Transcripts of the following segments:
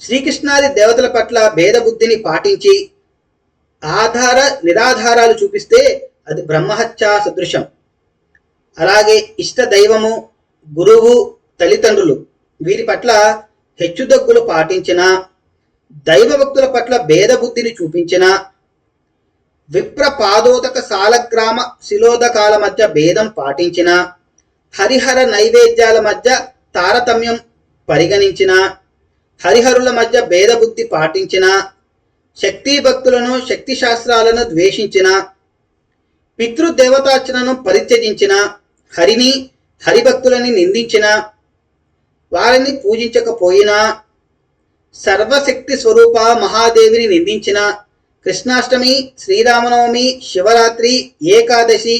శ్రీకృష్ణాది దేవతల పట్ల భేద బుద్ధిని పాటించి ఆధార నిరాధారాలు చూపిస్తే అది బ్రహ్మహత్యా సదృశం. అలాగే ఇష్ట దైవము గురువు తల్లిదండ్రులు వీరి పట్ల హెచ్చుదగ్గులు పాటించిన దైవభక్తుల పట్ల భేద బుద్ధిని చూపించిన విప్ర పాదోదక సాలగ్రామ శిలోదకాల మధ్య భేదం పాటించిన హరిహర నైవేద్యాల మధ్య తారతమ్యం పరిగణించిన హరిహరుల మధ్య భేద బుద్ధి పాటించిన శక్తి భక్తులను శక్తి శాస్త్రాలను ద్వేషించిన పితృదేవతార్చనను పరిత్యజించిన హరిని హరిభక్తులని నిందించిన వారిని పూజించకపోయినా సర్వశక్తి స్వరూప మహాదేవిని నిందించిన కృష్ణాష్టమి శ్రీరామనవమి శివరాత్రి ఏకాదశి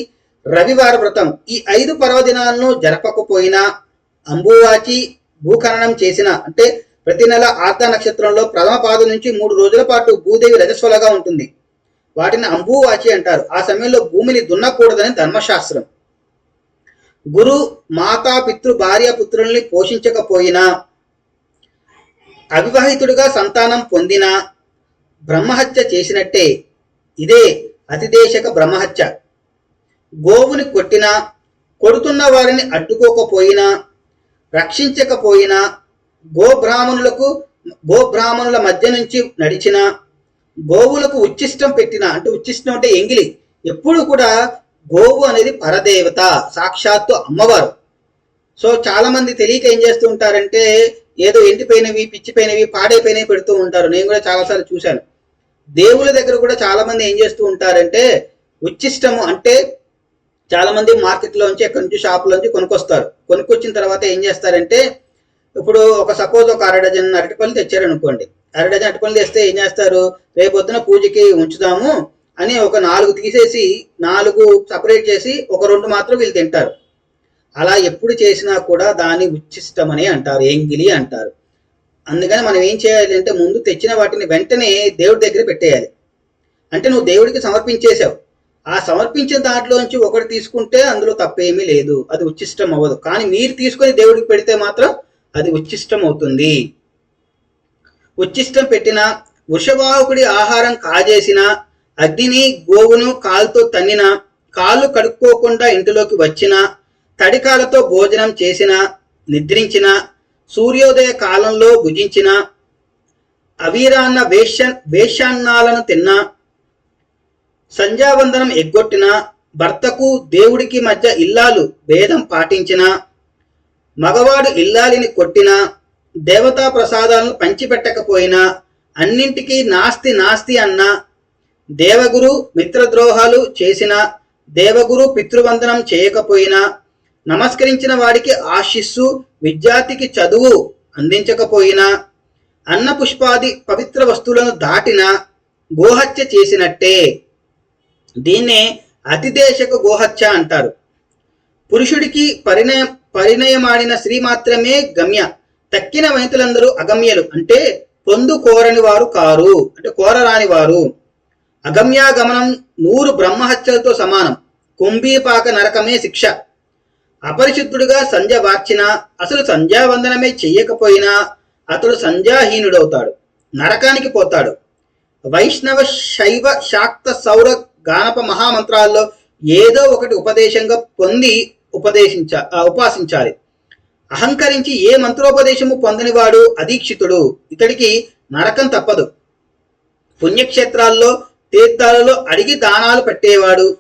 రవివార వ్రతం ఈ ఐదు పర్వదినాలను జరపకపోయినా అంబువాచి భూఖననం చేసిన అంటే ప్రతి నెల ఆర్త నక్షత్రంలో ప్రథమ పాదం నుంచి మూడు రోజుల పాటు భూదేవి రజస్వలగా ఉంటుంది. వాటిని అంబువాచి అంటారు. ఆ సమయంలో భూమిని దున్నకూడదని ధర్మశాస్త్రం. గురు మాతా పితృ భార్య పుత్రుల్ని పోషించకపోయినా అవివాహితుడిగా సంతానం పొందిన బ్రహ్మహత్య చేసినట్టే ఇదే అతిదేశక బ్రహ్మహత్య. గోవుని కొట్టినా కొడుతున్న వారిని అడ్డుకోకపోయినా రక్షించకపోయినా గోబ్రాహ్మణులకు గోబ్రాహ్మణుల మధ్య నుంచి నడిచిన గోవులకు ఉచ్చిష్టం పెట్టిన అంటే ఉచ్చిష్టం అంటే ఎంగిలి. ఎప్పుడు కూడా గోవు అనేది పరదేవత సాక్షాత్తు అమ్మవారు. సో చాలా మంది తెలియక ఏం చేస్తూ ఉంటారంటే ఏదో ఎండిపోయినవి పిచ్చిపోయినవి పాడైపోయినవి పెడుతూ ఉంటారు. నేను కూడా చాలాసార్లు చూశాను. దేవుల దగ్గర కూడా చాలా మంది ఏం చేస్తూ ఉంటారంటే ఉచ్చిష్టము అంటే చాలా మంది మార్కెట్లోంచి ఎక్కడి నుంచి షాపులోంచి కొనుక్కొస్తారు. కొనుక్కొచ్చిన తర్వాత ఏం చేస్తారంటే ఇప్పుడు ఒక సపోజ్ ఒక అరడజన్ అరటిపళ్ళు తెచ్చారనుకోండి. అరడజన్ అరటిపళ్ళు తెస్తే ఏం చేస్తారు? రేపొద్దున పూజకి ఉంచుదాము అని ఒక నాలుగు తీసేసి నాలుగు సపరేట్ చేసి ఒక రెండు మాత్రం వీళ్ళు తింటారు. అలా ఎప్పుడు చేసినా కూడా దాన్ని ఉచ్చిష్టమని అంటారు ఎంగిలి అంటారు. అందుకని మనం ఏం చేయాలి అంటే ముందు తెచ్చిన వాటిని వెంటనే దేవుడి దగ్గర పెట్టేయాలి. అంటే నువ్వు దేవుడికి సమర్పించేశావు. ఆ సమర్పించిన దాంట్లోంచి ఒకటి తీసుకుంటే అందులో తప్పేమీ లేదు. అది ఉచ్చిష్టం అవ్వదు. కానీ మీరు తీసుకొని దేవుడికి పెడితే మాత్రం అది ఉచ్చిష్టం అవుతుంది ఉచ్చిష్టం పెట్టిన వృషవాహకుడి ఆహారం కాజేసిన అగ్నిని గోవును కాలుతో తన్నిన కాళ్ళు కడుక్కోకుండా ఇంటిలోకి వచ్చిన తడికాలతో భోజనం చేసిన నిద్రించిన సూర్యోదయ కాలంలో భుజించిన అవీరాన్న వేష వేషాన్నాలను తిన్నా సంధ్యావందనం ఎగ్గొట్టిన భర్తకు దేవుడికి మధ్య ఇల్లాలు భేదం పాటించిన మగవాడు ఇల్లాలిని కొట్టిన దేవతా ప్రసాదాలను పంచిపెట్టకపోయినా అన్నింటికీ నాస్తి నాస్తి అన్న దేవగురు మిత్రద్రోహాలు చేసినా దేవగురు పితృవందనం చేయకపోయినా నమస్కరించిన వాడికి ఆశిస్సు విద్యార్థికి చదువు అందించకపోయినా అన్న పుష్పాది పవిత్ర వస్తువులను దాటిన గోహత్య చేసినట్టే. దీన్నే అతిదేశక గోహత్య అంటారు. పురుషుడికి పరిణయం పరిణయమాడిన స్త్రీ మాత్రమే గమ్య. తక్కిన వనితలందరూ అగమ్యలు. అంటే పొందు కోరని వారు కారు. అంటే కోరరాని వారు. అగమ్యాగమనం నూరు బ్రహ్మహత్యలతో సమానం. కుంభీపాక నరకమే శిక్ష. అపరిశుద్ధుడుగా సంధ్య వార్చినా అసలు సంధ్యావందనమే చెయ్యకపోయినా అతడు సంధ్యాహీనుడవుతాడు. నరకానికి పోతాడు. వైష్ణవ శైవ శాక్త సౌర గానప మహామంత్రాల్లో ఏదో ఒకటి ఉపదేశంగా పొంది ఉపదేశించ ఉపాసించాలి. అహంకరించి ఏ మంత్రోపదేశము పొందనివాడు అదీక్షితుడు. ఇతడికి నరకం తప్పదు. పుణ్యక్షేత్రాల్లో తీర్థాలలో అడిగి దానాలు పెట్టేవాడు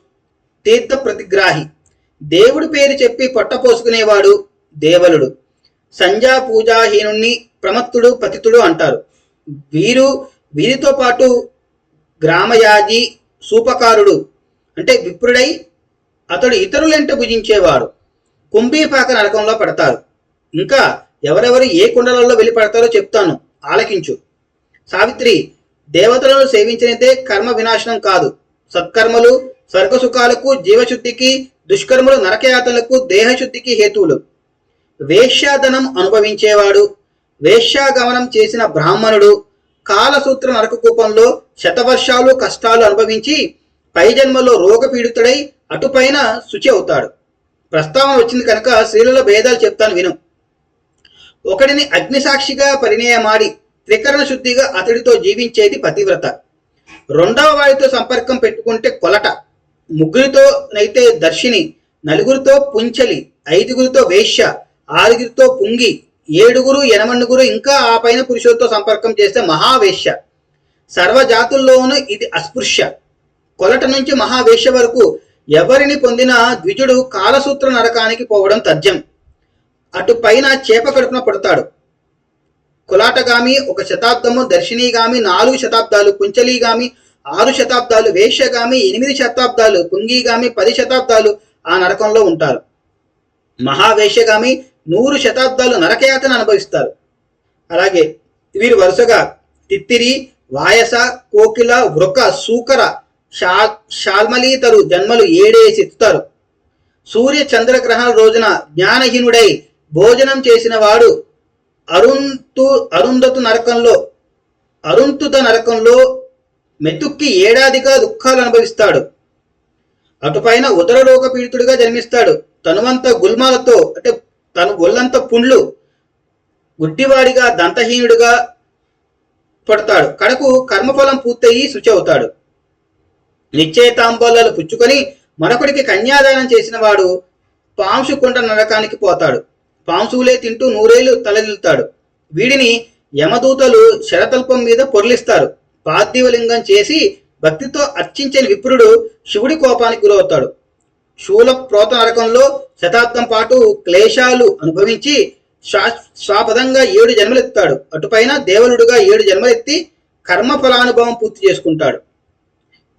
తీర్థ ప్రతిగ్రాహి. దేవుడి పేరు చెప్పి పొట్టపోసుకునేవాడు దేవలుడు. సంధ్యా పూజాహీనుణ్ణి ప్రమత్తుడు పతితుడు అంటారు. వీరు వీరితో పాటు గ్రామయాజి సూపకారుడు అంటే విప్రుడై అతడు ఇతరులెంట భుజించేవాడు. కుంభీపాక నరకంలో పడతారు ఇంకా ఎవరెవరు ఏ కుండలలో వెళ్ళి పడతారో చెప్తాను. ఆలకించు. సావిత్రి దేవతలను సేవించినదే కర్మ వినాశనం కాదు. సత్కర్మలు స్వర్గసుఖాలకు జీవశుద్ధికి దుష్కర్మలు నరకయాతలకు దేహశుద్ధికి హేతువులు. వేశ్యాధనం అనుభవించేవాడు వేశ్యాగమనం చేసిన బ్రాహ్మణుడు కాలసూత్ర నరకకూపంలో శతవర్షాలు కష్టాలు అనుభవించి పై జన్మలో రోగపీడితుడై అటుపైన శుచి అవుతాడు. ప్రస్తావన వచ్చింది కనుక స్త్రీలలో భేదాలు చెప్తాను విను. ఒకడిని అగ్నిసాక్షిగా పరిణయమాడి త్రికరణ శుద్ధిగా అతడితో జీవించేది పతివ్రత. రెండవ వారితో సంపర్కం పెట్టుకుంటే కొలట. ముగ్గురితో నైతే దర్శిని నలుగురితో పుంచలి ఐదుగురితో వేశ్య ఆరుగురితో పుంగి ఏడుగురు ఎనమనుగురు ఇంకా ఆ పైన పురుషులతో సంపర్కం చేస్తే మహావేశ్య. సర్వజాతుల్లోనూ ఇది అస్పృశ్య. కొలట నుంచి మహావేశ్య వరకు ఎవరిని పొందిన ద్విజుడు కాలసూత్ర నరకానికి పోవడం తథ్యం. అటు పైన చేప కడుపున పడతాడు. కులాటగామి ఒక శతాబ్దము దర్శినీగామి నాలుగు శతాబ్దాలు కుంచలీగామి ఆరు శతాబ్దాలు వేశ్యగామి ఎనిమిది శతాబ్దాలు కుంగీగామి పది శతాబ్దాలు ఆ నరకంలో ఉంటారు. మహావేష్యగామి నూరు శతాబ్దాలు నరకయాతన అనుభవిస్తారు. అలాగే వీరు వరుసగా తిత్తిరి వాయస కోకిల వృక సూకర షా షాల్మలీతరు జన్మలు ఏడేసి ఎత్తుతారు సూర్య చంద్రగ్రహణ రోజున జ్ఞానహీనుడై భోజనం చేసిన వాడు అరుంతు అరుంధతు నరకంలో అరుంతుత నరకంలో మెతుక్కి ఏడాదిగా దుఃఖాలు అనుభవిస్తాడు. అటుపైన ఉదరలోక పీడితుడిగా జన్మిస్తాడు. తనువంత గుల్మాలతో అంటే తను ఒళ్ళంత పుండ్లు గుడ్డివాడిగా దంతహీనుడిగా పడతాడు. కడకు కర్మఫలం పూర్తయి శుచి అవుతాడు. నిశ్చయితాంబోలాలు పుచ్చుకొని మరొకడికి కన్యాదానం చేసిన వాడు పాంశుకుంట నరకానికి పోతాడు. పాంశువులే తింటూ నూరేళ్ళు తలదిల్తాడు. వీడిని యమదూతలు శరతల్పం మీద పొర్లిస్తారు. పార్థివలింగం చేసి భక్తితో అర్చించని విప్రుడు శివుడి కోపానికి గురవుతాడు. శూల ప్రోత నరకంలో శతాబ్దం పాటు క్లేశాలు అనుభవించి శ్వా- స్వాపదంగా ఏడు జన్మలెత్తాడు. అటుపైన దేవలుడుగా ఏడు జన్మలెత్తి కర్మ ఫలానుభవం పూర్తి చేసుకుంటాడు.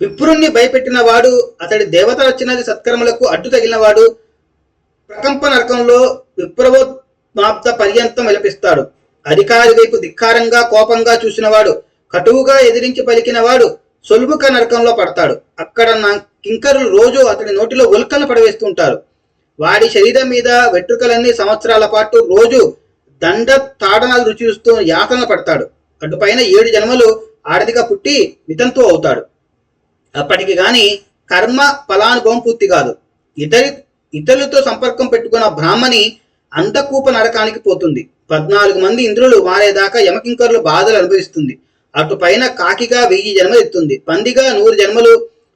విప్రుణ్ణి భయపెట్టిన వాడు అతడి దేవత వచ్చినది సత్కర్మలకు అడ్డు తగిలినవాడు ప్రకంప నరకంలో విప్రవోత్మాప్త పర్యంతం విలపిస్తాడు. అధికారి వైపు ధిక్కారంగా కోపంగా చూసినవాడు కటువుగా ఎదిరించి పలికినవాడు సొల్బుక నరకంలో పడతాడు. అక్కడ నా కింకరులు రోజు అతడి నోటిలో ఉల్కలు పడవేస్తుంటారు. వాడి శరీరం మీద వెట్రుకలన్నీ సంవత్సరాల పాటు రోజు దండ తాడనాలు రుచి చూస్తూ యాతన పడతాడు. అటుపైన ఏడు జన్మలు ఆడదిగా పుట్టి వితంతు అవుతాడు. అప్పటికి గాని కర్మ ఫలానుభవం పూర్తి కాదు. ఇతరి ఇతరులతో సంపర్కం పెట్టుకున్న బ్రాహ్మణి అంతకూప నరకానికి పోతుంది. పద్నాలుగు మంది ఇంద్రులు మారేదాకా యమకింకరులు బాధలు అనుభవిస్తుంది. అటు పైన కాకిగా వెయ్యి జన్మలు ఎత్తుంది. పందిగా నూరు జన్మలు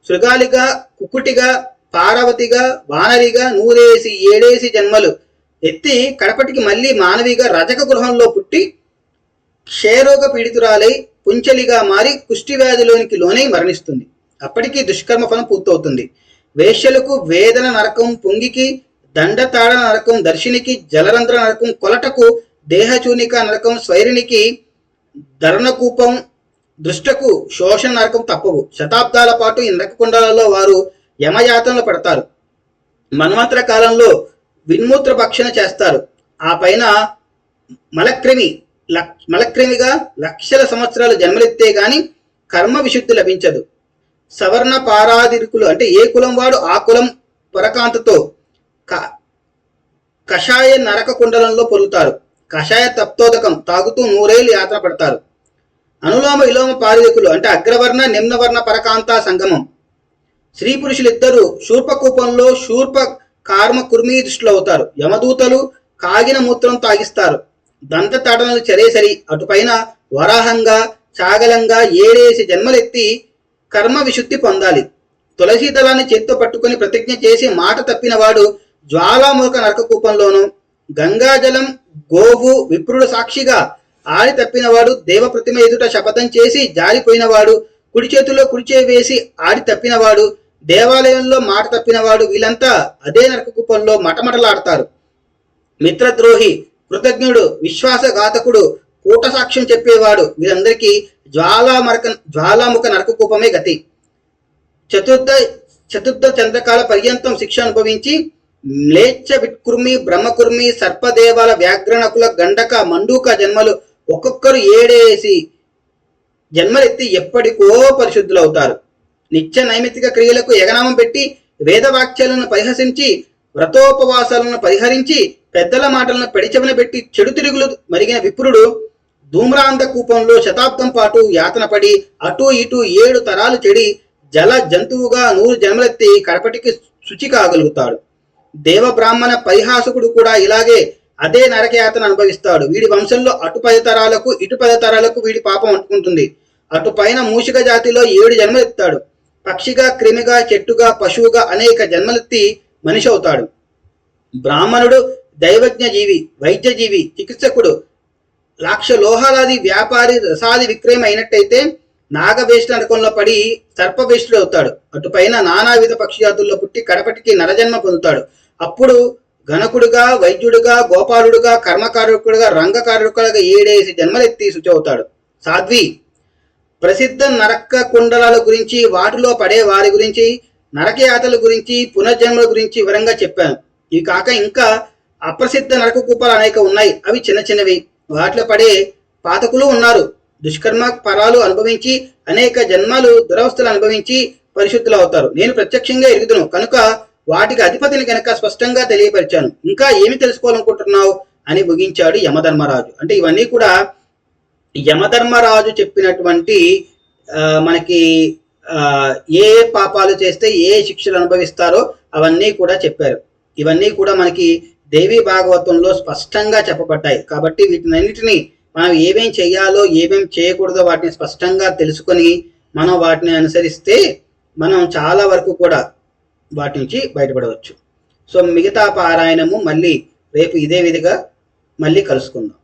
శృగాలిగా కుక్కుటిగా పార్వతిగా వానరిగా నూరేసి ఏడేసి జన్మలు ఎత్తి కడపటికి మళ్ళీ మానవిగా రజక గృహంలో పుట్టి క్షయరోగ పీడితురాలై పుంచలిగా మారి కుష్టి వ్యాధిలోనికి లోనై మరణిస్తుంది. అప్పటికి దుష్కర్మ ఫలం పూర్తవుతుంది. వేశ్యలకు వేదన నరకం పొంగికి దండతాడ నరకం దర్శినికి జలరంధ్ర నరకం కొలటకు దేహచూనిక నరకం స్వైరినికి ధరణకూపం దృష్టకు శోషణ నరకం తప్పవు. శతాబ్దాల పాటు ఈ నరకకుండాలలో వారు యమయాతనలు పడతారు. మన్వంతర కాలంలో విన్మూత్ర భక్షణ చేస్తారు. ఆ పైన మలక్రిమి లక్ మలక్రిమిగా లక్షల సంవత్సరాలు జన్మలెత్తే గాని కర్మ విశుద్ధి లభించదు. సవర్ణ పారాదిరికులు అంటే ఏ కులం వాడు ఆ కులం పరకాంతతో కషాయ నరక కుండలంలో పొరుగుతారు. కషాయ తప్తోదకం తాగుతూ నూరేళ్ళు యాత్ర పడతారు. అనులోమ విలోమ పారిదికులు అంటే అగ్రవర్ణ నిమ్నవర్ణ పరకాంత సంగమం. స్త్రీ పురుషులిద్దరూ శూర్పకూపంలో శూర్ప కార్మ కుర్మీ దృష్టిలో అవుతారు యమదూతలు కాగిన మూత్రం తాగిస్తారు. దంత తడనలు చెరేసరి అటుపైన వరాహంగా చాగలంగా ఏడేసి జన్మలెత్తి కర్మ విశుద్ధి పొందాలి. తులసి దళాన్ని చేత్తో పట్టుకొని ప్రతిజ్ఞ చేసి మాట తప్పినవాడు జ్వాలాముఖ నరకకూపంలోను గంగాజలం గోవు విప్రుడు సాక్షిగా ఆడి తప్పినవాడు దేవ ప్రతిమ ఎదుట శపథం చేసి జారిపోయినవాడు కుడి చేతిలో కుడిచే వేసి ఆడి తప్పినవాడు దేవాలయంలో మాట తప్పినవాడు వీళ్ళంతా అదే నరకకూపంలో మటమటలాడతారు. మిత్రద్రోహి కృతజ్ఞుడు విశ్వాసఘాతకుడు కూట సాక్ష్యం చెప్పేవాడు. వీరందరికీ జ్వాలామరక జ్వాలాముఖ నరకకూపమే గతి. చతుర్థ చతుర్థ చంద్రకాల పర్యంతం శిక్ష అనుభవించి మ్లేచ్ఛ విట్కుర్మి బ్రహ్మకుర్మి సర్పదేవాల వ్యాఘ్రణకుల గండక మండూక జన్మలు ఒక్కొక్కరు ఏడేసి జన్మలెత్తి ఎప్పటికో పరిశుద్ధులవుతారు. నిత్య నైమిత్తిక క్రియలకు ఎగనామం పెట్టి వేదవాక్యాలను పరిహసించి వ్రతోపవాసాలను పరిహరించి పెద్దల మాటలను పెడిచెవన పెట్టి చెడు తిరుగులు మరిగిన విప్రుడు ధూమ్రాంధ కూపంలో శతాబ్దం పాటు యాతన పడి అటు ఇటు ఏడు తరాలు చెడి జల జంతువుగా నూరు జన్మలెత్తి కడపటికి శుచి కాగలుగుతాడు. దేవ బ్రాహ్మణ పరిహాసకుడు కూడా ఇలాగే అదే నరకయాతన అనుభవిస్తాడు. వీడి వంశంలో అటు పది తరాలకు ఇటు పది తరాలకు వీడి పాపం అంటుకుంటుంది. అటు పైన మూషిక జాతిలో ఏడు జన్మలెత్తాడు. పక్షిగా క్రిమిగా చెట్టుగా పశువుగా అనేక జన్మలెత్తి మనిషి అవుతాడు. బ్రాహ్మణుడు దైవజ్ఞ జీవి వైద్యజీవి చికిత్సకుడు లక్ష లోహాలాది వ్యాపారి రసాది విక్రయం అయినట్టయితే నాగవేష్ట నరకంలో పడి సర్పవేష్ఠుడు అవుతాడు. అటుపైన నానావిధ పక్షి జాతుల్లో పుట్టి కడపటికి నరజన్మ పొందుతాడు. అప్పుడు గణకుడుగా వైద్యుడుగా గోపాలుడుగా కర్మకారకుడుగా రంగకారకుడుగా ఏడేసి జన్మలెత్తి శుచి అవుతాడు సాధ్వి ప్రసిద్ధ నరక కుండలాల గురించి వాటిలో పడే వారి గురించి నరకయాతల గురించి పునర్జన్మల గురించి వివరంగా చెప్పాను. ఇవి కాక ఇంకా అప్రసిద్ధ నరక కూపాలు అనేక ఉన్నాయి. అవి చిన్న చిన్నవి. వాటిలో పడే పాతకులు ఉన్నారు. దుష్కర్మ పరాలు అనుభవించి అనేక జన్మాలు దురవస్థలు అనుభవించి పరిశుద్ధులు అవుతారు నేను ప్రత్యక్షంగా ఎరుగుదును. కనుక వాటికి అధిపతిని కనుక స్పష్టంగా తెలియపరిచాను. ఇంకా ఏమి తెలుసుకోవాలనుకుంటున్నావు? అని ముగించాడు యమధర్మరాజు. అంటే ఇవన్నీ కూడా యమధర్మరాజు చెప్పినటువంటి మనకి ఏ ఏ పాపాలు చేస్తే ఏ శిక్షలు అనుభవిస్తారో అవన్నీ కూడా చెప్పారు. ఇవన్నీ కూడా మనకి దేవి భాగవతంలో స్పష్టంగా చెప్పబడ్డాయి. కాబట్టి వీటినన్నిటిని మనం ఏమేం చేయాలో ఏమేం చేయకూడదో వాటిని స్పష్టంగా తెలుసుకొని మనం వాటిని అనుసరిస్తే మనం చాలా వరకు కూడా వాటి నుంచి బయటపడవచ్చు. సో మిగతా పారాయణము మళ్ళీ రేపు ఇదే విధిగా మళ్ళీ కలుసుకుందాం.